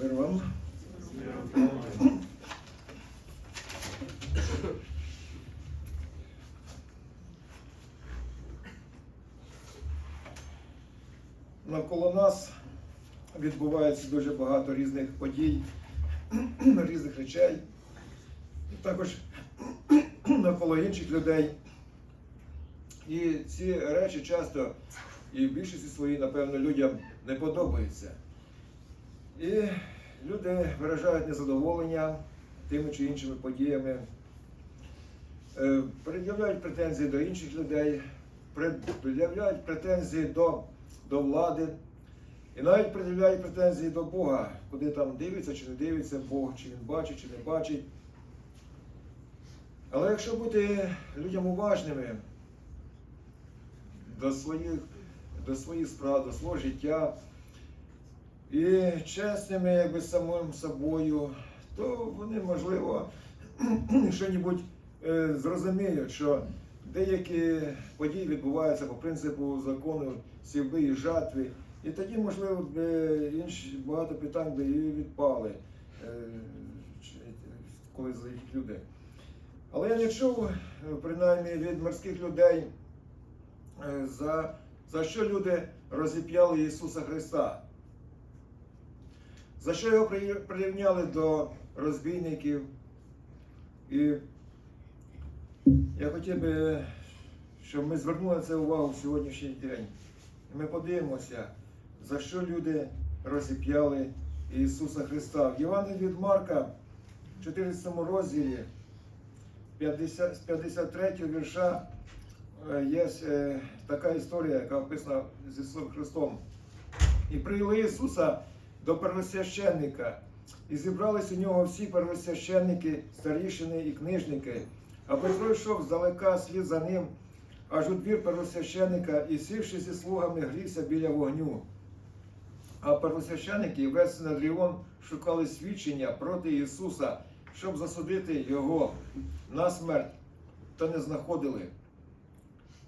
Мир вам. Навколо нас відбувається дуже багато різних подій, різних речей. Також навколо інших людей. І ці речі часто і в більшості своїй, напевно, людям не подобаються. І люди виражають незадоволення тими чи іншими подіями, е, пред'являють претензії до інших людей, пред'являють претензії до, до влади, і навіть пред'являють претензії до Бога, куди там дивиться чи не дивиться Бог, чи він бачить, чи не бачить. Але якщо бути людям уважними до своїх, до своїх справ, до свого життя і чесними якби самим собою, то вони, можливо, що-небудь е, зрозуміють, що деякі події відбуваються по принципу закону сівби і жатви. І тоді, можливо, е, інші багато питань би і відпали, е, коли заїдуть люди. Але я не чув, принаймні, від морських людей, за, за що люди розіп'яли Ісуса Христа. За що його при- прирівняли до розбійників. І я хотів би, щоб ми звернули на це увагу в сьогоднішній день. Ми подивимося, за що люди розіп'яли Ісуса Христа. В Євангелії від Марка, в 14 розділі, 50, з 53 вірша е, є е, така історія, яка описана з Ісусом Христом. І привели Ісуса до первосвященника, і зібрались у нього всі первосвященники, старішини і книжники. А Петро йшов здалека слід за ним, аж у двір первосвященника, і сівши зі слугами, грівся біля вогню. А первосвященники весь Синедріон шукали свідчення проти Ісуса, щоб засудити Його на смерть, та не знаходили.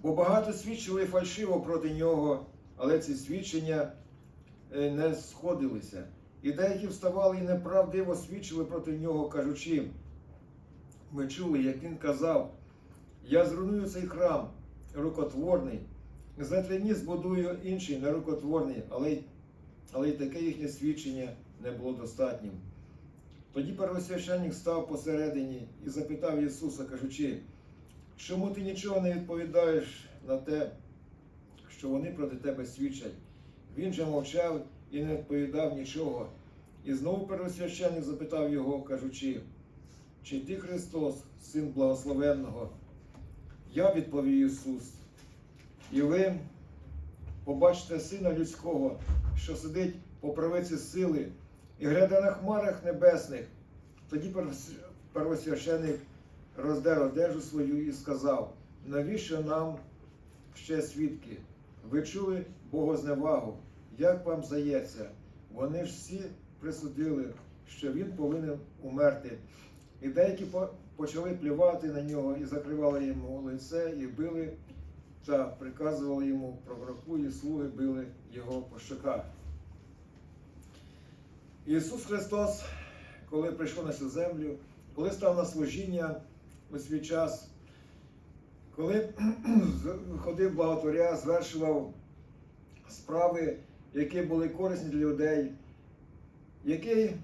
Бо багато свідчили фальшиво проти нього, але ці свідчення не сходилися. І деякі вставали і неправдиво свідчили проти нього, кажучи, ми чули, як він казав, я зруйную цей храм рукотворний, за три дні збудую інший нерукотворний, але, але й таке їхнє свідчення не було достатнім. Тоді первосвященник став посередині і запитав Ісуса, кажучи, чому ти нічого не відповідаєш на те, що вони проти тебе свідчать? Він же мовчав і не відповідав нічого. І знову первосвященник запитав його, кажучи, чи ти Христос, Син Благословенного? Я відповів Ісус. І ви побачите Сина Людського, що сидить по правиці сили і гряде на хмарах небесних. Тоді первосвященик роздер одежу свою і сказав, навіщо нам ще свідки? Ви чули богозневагу. Як вам здається, вони ж всі присудили, що він повинен умерти. І деякі почали плювати на нього і закривали йому лице, і били та приказували йому про гроху, і слуги били його по щоках. Ісус Христос, коли прийшов на цю землю, коли став на служіння у свій час, коли ходив благотворя, звершував справи, які були корисні для людей, який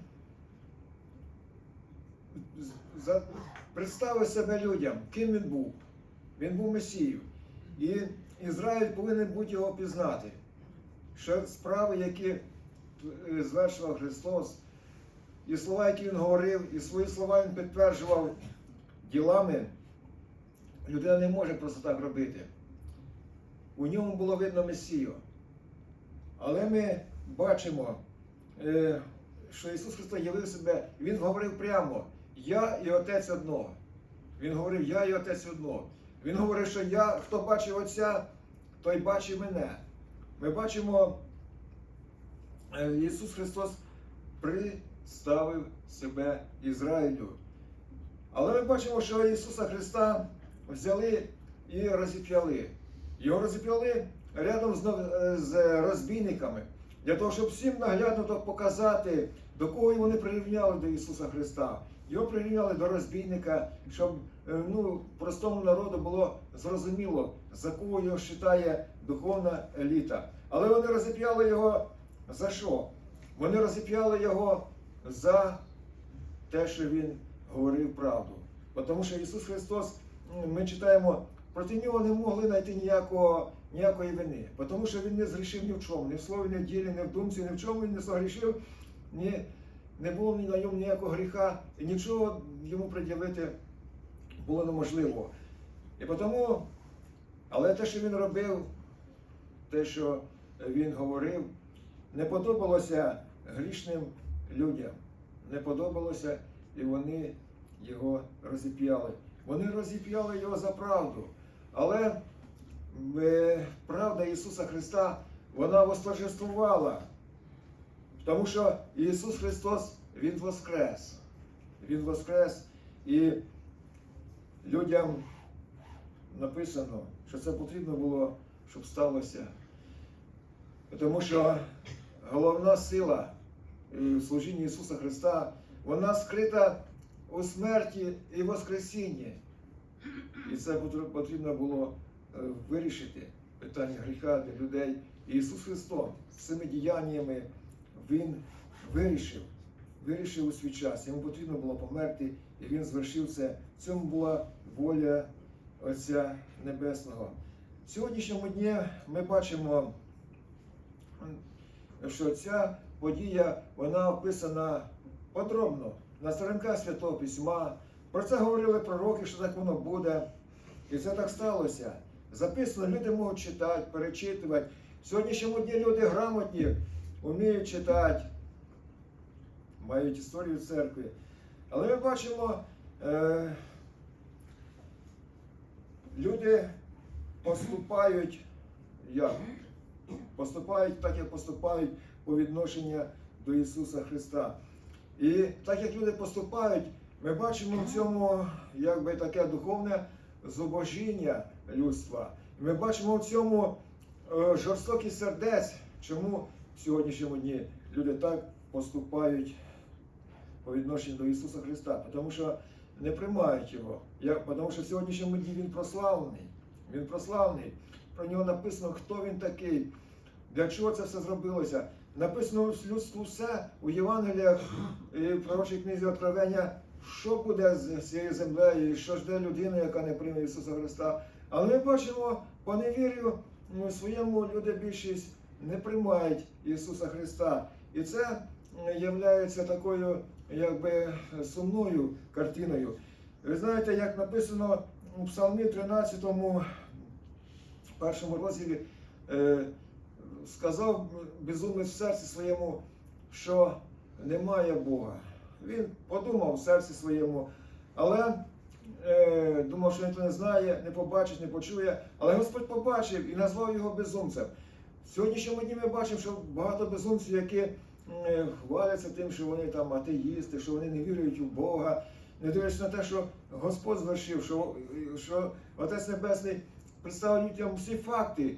представив себе людям, ким він був. Він був Месією. І Ізраїль повинен будь його пізнати. Що справи, які е, звершував Христос, і слова, які він говорив, і свої слова він підтверджував ділами, людина не може просто так робити. У ньому було видно Месію. Але ми бачимо, е, що Ісус Христос явив себе, Він говорив прямо: Я і Отець одно. Він говорив, я і Отець одно. Він говорив, що я, хто бачив Отця, той бачив мене. Ми бачимо, е, Ісус Христос приставив себе Ізраїлю. Але ми бачимо, що Ісуса Христа взяли і розіп'яли. Його розіп'яли рядом е, з розбійниками, для того, щоб всім наглядно показати, До кого вони прирівняли до Ісуса Христа? Його прирівняли до розбійника, щоб е, ну, простому народу було зрозуміло, за кого його вважає духовна еліта. Але вони розіп'яли його за що? Вони розіп'яли його за те, що він говорив правду. Тому що Ісус Христос, ми читаємо, проти нього не могли знайти ніякого, ніякої вини. Тому що він не згрішив ні в чому, ні в слові, ні в ділі, ні в думці, ні в чому він не согрішив, ні, не було ні на ньому ніякого гріха, і нічого йому пред'явити було неможливо. І тому, але те, що він робив, те, що він говорив, не подобалося грішним людям. Не подобалося, і вони його розіп'яли. Вони розіп'яли його за правду. Але е, правда Ісуса Христа, вона восторжествувала. Тому що Ісус Христос, Він воскрес. Він воскрес. І людям написано, що це потрібно було, щоб сталося. Тому що головна сила е, в служінні Ісуса Христа, вона скрита у смерті і Воскресінні. І це потрібно було е, вирішити питання гріха для людей. І Ісус Христос цими діяннями Він вирішив, вирішив у свій час. Йому потрібно було померти, і Він звершив це. В цьому була воля Отця Небесного. В сьогоднішньому дні ми бачимо що ця подія вона описана подробно на сторінках Святого Письма. Про це говорили пророки, що так воно буде. І це так сталося. Записано, люди можуть читати, перечитувати. В сьогоднішньому дні люди грамотні, вміють читати, мають історію церкви. Але ми бачимо, е, люди поступають як? поступають так, як поступають по відношенню до Ісуса Христа. І так як люди поступають, ми бачимо в цьому якби таке духовне зубожіння людства. Ми бачимо в цьому е, жорстокість сердець, чому в сьогоднішньому дні люди так поступають по відношенню до Ісуса Христа, тому що не приймають Його. Тому що в сьогоднішньому дні Він прославлений. Він прославлений. Про нього написано, хто він такий, для чого це все зробилося. Написано людству все у Євангеліях і в пророчій книзі Откровення, що буде з цією землею, що жде людина, яка не прийме Ісуса Христа. Але ми бачимо по невір'ю своєму люди більшість не приймають Ісуса Христа. І це є такою якби сумною картиною. Ви знаєте, як написано у Псалмі 13, першому розділі, е, сказав безумець в серці своєму, що немає Бога. Він подумав в серці своєму, але е, думав, що ніхто не знає, не побачить, не почує. Але Господь побачив і назвав його безумцем. В сьогоднішньому дні ми бачимо, що багато безумців, які е, хваляться тим, що вони там атеїсти, що вони не вірують у Бога, не дивлячись на те, що Господь звершив, що, що Отець Небесний представив людям всі факти,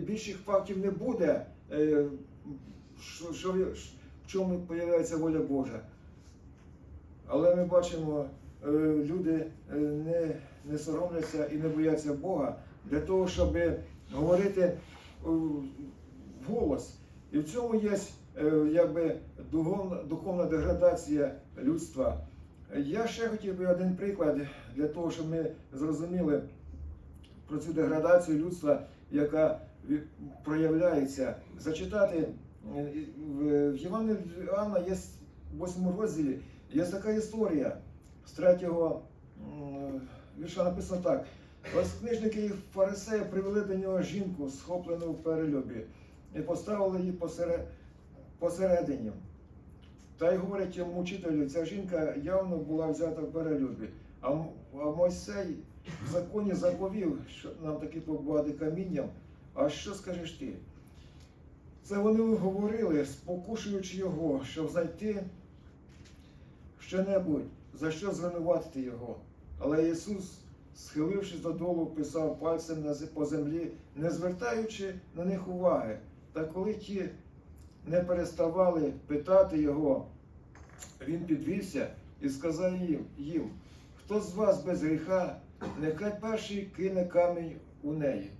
більших фактів не буде, е, що, в чому появляється воля Божа. Але ми бачимо, е, люди е, не, не соромляться і не бояться Бога для того, щоб говорити е, вголос. І в цьому є е, якби духовна деградація людства. Я ще хотів би один приклад для того, щоб ми зрозуміли про цю деградацію людства, яка проявляється. Зачитати е, в Євангелії Іоанна є в 8 розділі є така історія з третього м, вірша написано так. Ось книжники і фарисеї привели до нього жінку, схоплену в перельобі, і поставили її посередині. Та й говорять йому учителю, ця жінка явно була взята в перелюбі. А, Мойсей в законі заповів, що нам таки побувати камінням. А що скажеш ти? Це вони говорили, спокушуючи його, щоб знайти щонебудь, за що звинуватити його. Але Ісус, схилившись додолу, писав пальцем по землі, не звертаючи на них уваги. Та коли ті не переставали питати його, він підвівся і сказав їм хто з вас без гріха, нехай перший кине камінь у неї.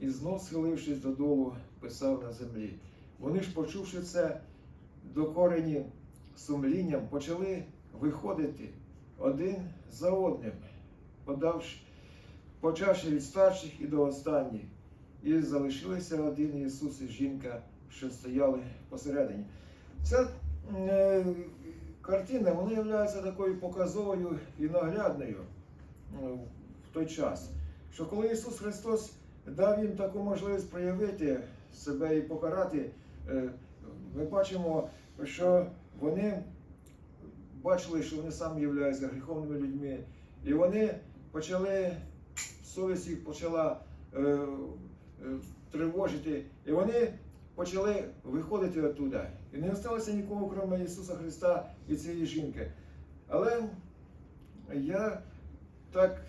І знов, схилившись додолу, писав на землі. Вони ж, почувши це, докорені сумлінням, почали виходити один за одним, подавши, почавши від старших і до останніх. І залишилися один Ісус і жінка, що стояли посередині. Ця картина вона є такою показовою і наглядною е, в той час, що коли Ісус Христос дав їм таку можливість проявити себе і покарати, е, ми бачимо, що вони бачили, що вони самі являються гріховними людьми, і вони почали, совість їх почала е, тривожити, і вони почали виходити оттуда. І не залишилося нікого, крім Ісуса Христа і цієї жінки. Але я так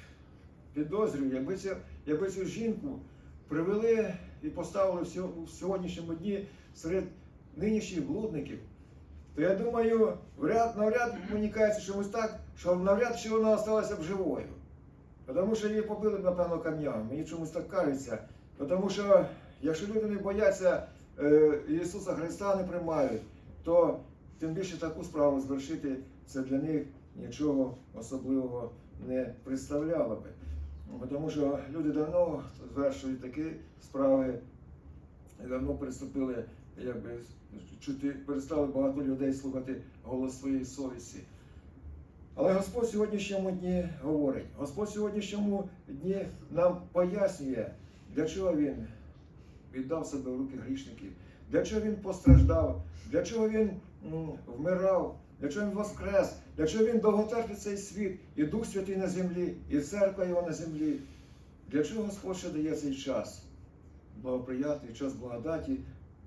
підозрюю, якби цю, якби цю жінку привели і поставили в сьогоднішньому дні серед нинішніх блудників, то я думаю, вряд, навряд мені кажеться чомусь так, що навряд чи вона залишилася б живою. Тому що її побили б, напевно, камнями. Мені чомусь так кажеться. Тому що якщо люди не бояться Ісуса Христа не приймають, то тим більше таку справу звершити це для них нічого особливого не представляло би. Тому що люди давно звершують такі справи, давно приступили, якби чути, перестали багато людей слухати голос своєї совісті. Але Господь сьогоднішньому дні говорить, Господь сьогоднішньому дні нам пояснює, для чого Він віддав себе в руки грішників, для чого Він постраждав, для чого Він вмирав, для чого Він воскрес, для чого Він довготерпить цей світ, і Дух Святий на землі, і церква Його на землі. Для чого Господь ще дає цей час? Благоприятний час благодаті,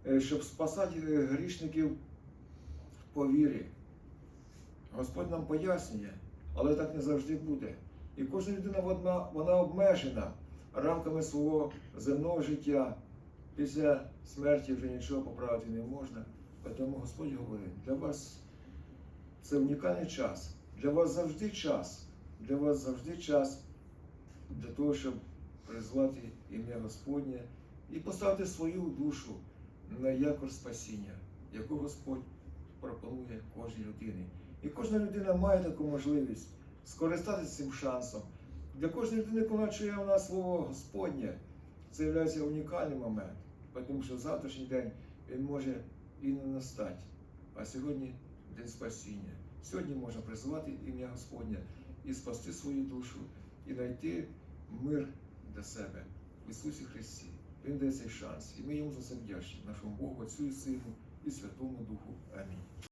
е, щоб спасати е, грішників по вірі. Господь нам пояснює, але так не завжди буде. І кожна людина вона обмежена рамками свого земного життя. Після смерті вже нічого поправити не можна. Тому Господь говорить, для вас це унікальний час. Для вас завжди час. Для вас завжди час для того, щоб призвати ім'я Господнє і поставити свою душу на якор спасіння, яку Господь пропонує кожній людині. І кожна людина має таку можливість скористатися цим шансом. Для кожної людини, коли вона чує нас слово Господнє, це є унікальний момент, тому що завтрашній день він може і не настати. А сьогодні день спасіння. Сьогодні можна призивати ім'я Господнє і спасти свою душу, і знайти мир для себе в Ісусі Христі. Він дає цей шанс. І ми йому за це вдячні, нашому Богу, Отцю і Сину і Святому Духу. Амінь.